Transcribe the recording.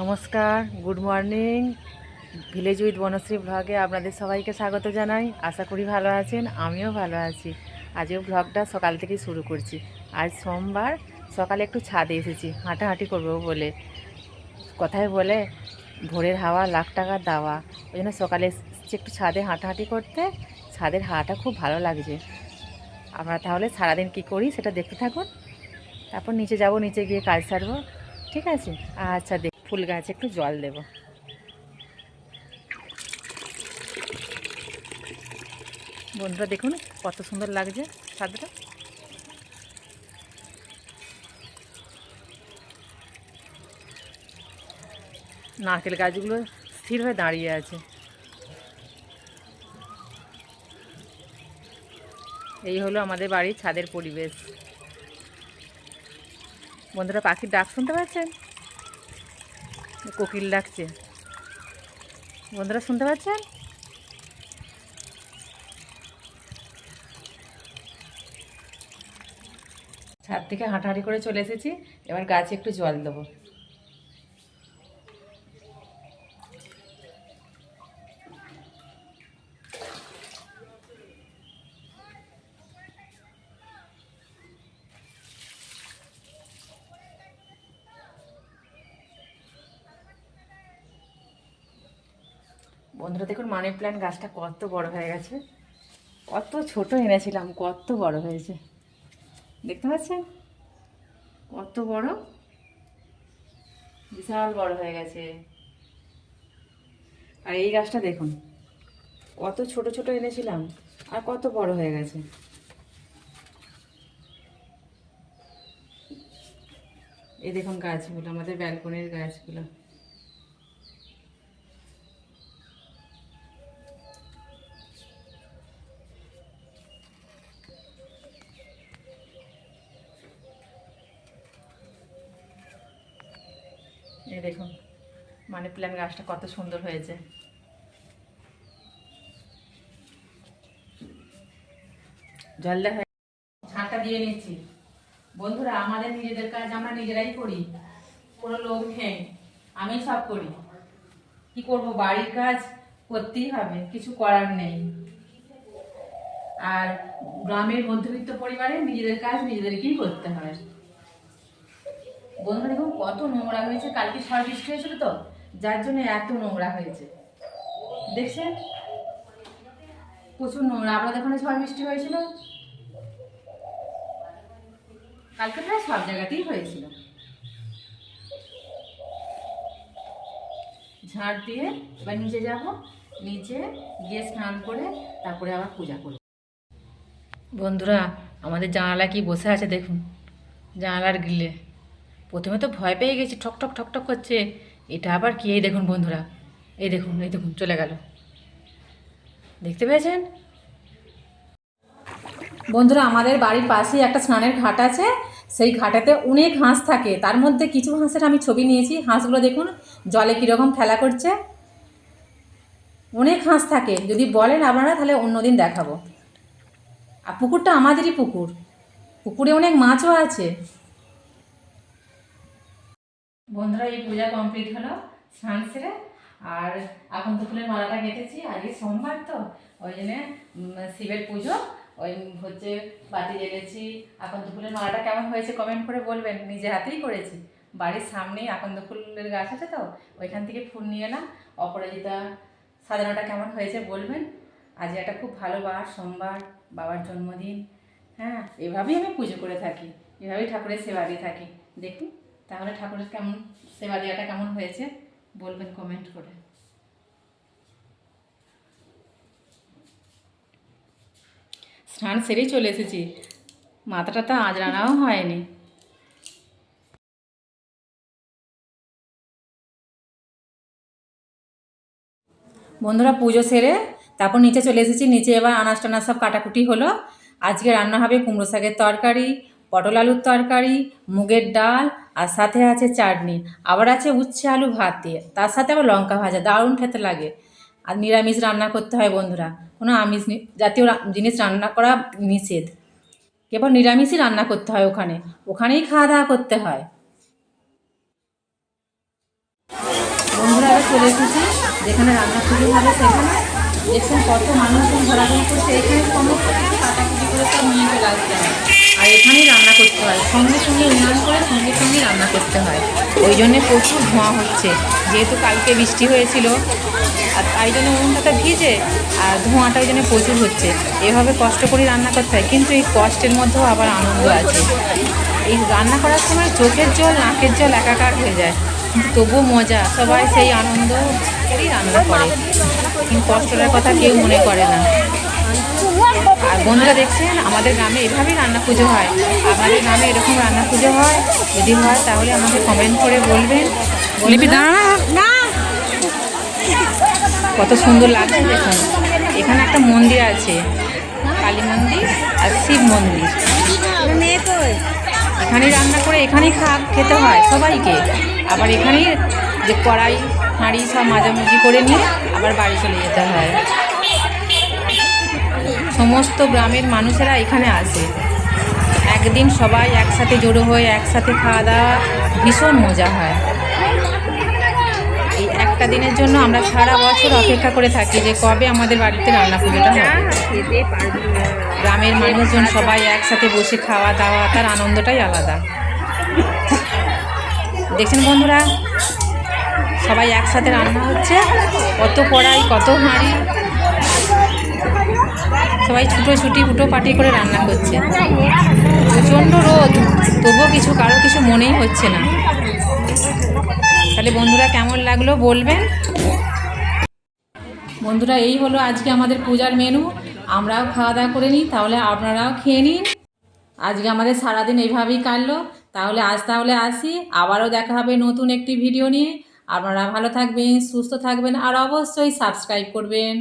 নমস্কার, good morning. Village with Banashree ব্লগে আপনাদের সবাইকে স্বাগত জানাই। আশা করি ভালো আছেন, আমিও ভালো আছি। আজও ব্লগটা সকাল থেকেই শুরু করছি। আজ সোমবার, সকালে একটু ছাদে এসেছি, হাঁটাহাঁটি করব বলে। কথায় বলে, ভোরের হাওয়া লাখ টাকার দাওয়া। ওই জন্য সকালে এসেছি একটু ছাদে হাঁটাহাঁটি করতে। ছাদের হাওয়াটা খুব ভালো লাগছে। আমরা তাহলে সারাদিন কি করি সেটা দেখতে থাকুন। তারপর নিচে যাব, নিচে গিয়ে কাজ সারবো। ঠিক আছে? আচ্ছা ফুল গাছে, একটু জল দেব। বন্ধুরা, দেখুন কত সুন্দর লাগছে ছাদটা। নারকেল গাছগুলো স্থির হয়ে দাঁড়িয়ে আছে। এই হলো আমাদের বাড়ির ছাদের পরিবেশ। বন্ধুরা, পাখির ডাক শুনতে পাচ্ছেন? কোকিল ডাকছে। বন্ধুরা, শুনতে পাচ্ছেন? ছাদ থেকে হাঁটাহাঁটি করে চলে এসেছি। এবার গাছে একটু জল দেবো। বন্ধুরা, দেখুন মানি প্ল্যান্ট গাছটা কত বড় হয়ে গেছে। কত ছোট এনেছিলাম, কত বড় হয়েছে। দেখতে পাচ্ছেন? কত বড়? বিশাল বড় হয়ে গেছে। আর এই গাছটা দেখুন, কত ছোট ছোট এনেছিলাম, আর কত বড় হয়ে গেছে। এই দেখুন গাছগুলো, আমাদের ব্যালকনির গাছগুলো। এই দেখুন মানি প্ল্যান্ট গাছটা কত সুন্দর হয়েছে। জল ঝাঁটা দিয়ে নিচ্ছি। বন্ধুরা আমাদের নিজেদের কাজ আমরা নিজেরাই করি। কোনো লোক নেই আমি সব করি। কি করব বাড়ির কাজ করতেই হবে কিছু করার নেই। আর গ্রামের মধ্যবিত্ত পরিবারে নিজেদের কাজ নিজেদেরকেই করতে হয়। বন্ধুরা দেখুন, কত নোংরা হয়েছে। কালকে ঝড় বৃষ্টি হয়েছিল তো, যার জন্য এত নোংরা হয়েছে। দেখছেন? প্রচুর নোংরা। আপনাদের ওখানে ঝড় বৃষ্টি হয়েছিল? কালকে প্রায় সব জায়গাতেই হয়েছিল। ঝাড় দিয়ে এবার নিচে যাব। নিচে গিয়ে স্নান করে তারপরে আবার পূজা করব। বন্ধুরা, আমাদের জানালা কি বসে আছে দেখুন। জানালার গ্রিলে। প্রথমে তো ভয় পেয়ে গেছি, ঠক ঠক ঠক ঠক করছে। এটা আবার কি? এই দেখুন বন্ধুরা, এই দেখুন এই দেখুন, চলে গেল। দেখতে পেয়েছেন? বন্ধুরা, আমাদের বাড়ির পাশেই একটা স্নানের ঘাট আছে। সেই ঘাটাতে অনেক হাঁস থাকে। তার মধ্যে কিছু হাঁসের আমি ছবি নিয়েছি। হাঁসগুলো দেখুন, জলে কীরকম খেলা করছে। অনেক হাঁস থাকে। যদি বলেন আপনারা, তাহলে অন্যদিন দেখাবো। আর পুকুরটা আমাদেরই পুকুর। পুকুরে অনেক মাছও আছে। বন্ধুরা, এই পূজা কমপ্লিট হলো স্নান সেরে। আর এখন তো ফুলের মালাটা গেঁথেছি আজকে সোমবার তো, ওই জন্যে শিবের পুজো। ওই হচ্ছে বাতি জ্বেলেছি। আকন্দ ফুলের মালাটা কেমন হয়েছে কমেন্ট করে বলবেন। নিজে হাতেই করেছি। বাড়ির সামনেই আকন্দ ফুলের গাছ আছে তো, ওইখান থেকে ফুল নিয়ে এলাম। অপরাজিতা, সাজানোটা কেমন হয়েছে বলবেন। আজ একটা খুব ভালো বার, সোমবার, বাবার জন্মদিন। হ্যাঁ এভাবেই আমি পুজো করে থাকি। এভাবেই ঠাকুরের সেবা দিয়ে থাকি। দেখুন। তাহলে ঠাকুরের কেমন সেবা দেওয়াটা কেমন হয়েছে? বলবেন কমেন্ট করে। স্নান সেরেই চলে এসেছি। মাথাটা তো আজরানাও হয়নি। বন্ধুরা পুজো সেরে তারপর নিচে চলে এসেছি। নিচে এবার আনাজ টানাজ সব কাটাকুটি হলো। আজকে রান্না হবে কুমড়ো শাকের তরকারি, পটল আলুর তরকারি, মুগের ডাল আর সাথে আছে চাটনি, আবার আছে উচ্ছে আলু ভাত দিয়ে। তার সাথে আবার লঙ্কা ভাজা, দারুণ খেতে লাগে। আর নিরামিষ রান্না করতে হয় বন্ধুরা, কোনো আমিষ জাতীয় জিনিস রান্না করা নিষেধ। কেবল নিরামিষই রান্না করতে হয় ওখানে, ওখানেই খাওয়া দাওয়া করতে হয়। বন্ধুরা চলে এসেছি, যেখানে রান্না পুজো হবে সেখানে। দেখছেন কত মানুষজন ঘোরাঘুরি করছে, এখানে সমস্ত কিছু কাটাকুটি করে সব নিয়ে চলে আসতে হয় এখানেই রান্না করতে হয়। সঙ্গে সঙ্গে উনান করে সঙ্গে সঙ্গে রান্না করতে হয়। ওই জন্যে প্রচুর ধোঁয়া হচ্ছে। যেহেতু কালকে বৃষ্টি হয়েছিল, আর তাই জন্য উনুনটা ভিজে, আর ধোঁয়াটা ওই জন্য প্রচুর হচ্ছে। এভাবে কষ্ট করে রান্না করতে হয়, কিন্তু এই কষ্টের মধ্যেও আবার আনন্দ আছে। এই রান্না করার সময় চোখের জল, নাকের জল একাকার হয়ে যায়। তবুও মজা, সবাই সেই আনন্দ করেই রান্না করে। কিন্তু কষ্টটার কথা কেউ মনে করে না। আর বন্ধুরা দেখছেন আমাদের গ্রামে এভাবেই রান্না পুজো হয়। আপনাদের গ্রামে এরকম রান্না পুজো হয়। যদি হয় তাহলে আমাকে কমেন্ট করে বলবেন। না কত সুন্দর লাগছে দেখুন। এখানে একটা মন্দির আছে কালী মন্দির আর শিব মন্দির। এখানেই রান্না করে এখানেই খা খেতে হয় সবাইকে। আবার এখানেই যে কড়াই হাঁড়ি সব মাঝামাঝি করে নিয়ে আবার বাড়ি চলে যেতে হয়। সমস্ত গ্রামের মানুষেরা এখানে আসে। একদিন সবাই একসাথে জড়ো হয়ে একসাথে খাওয়া দাওয়া ভীষণ মজা হয়। এই একটা দিনের জন্য আমরা সারা বছর অপেক্ষা করে থাকি যে কবে আমাদের বাড়িতে রান্না পুজোটা না গ্রামের মানুষজন সবাই একসাথে বসে খাওয়া দাওয়া, তার আনন্দটাই আলাদা। দেখছেন বন্ধুরা? সবাই একসাথে রান্না হচ্ছে, কত কড়াই, কত হাঁড়ি সবাই ছুটো ছুটি ফুটো পাটি করে রান্না করছে। প্রচণ্ড রোদ, তবুও কিছু, কারও কিছু মনেই হচ্ছে না। তাহলে বন্ধুরা কেমন লাগল বলবেন? বন্ধুরা, এই হলো আজকে আমাদের পূজার মেনু আমরাও খাওয়া দাওয়া করে নিই, তাহলে আপনারাও খেয়ে নিন। আজকে আমাদের সারাদিন এইভাবেই কাটলো। তাহলে আজ তাহলে আসি। আবারও দেখা হবে নতুন একটি ভিডিও নিয়ে। আপনারা ভালো থাকবেন, সুস্থ থাকবেন, আর অবশ্যই সাবস্ক্রাইব করবেন।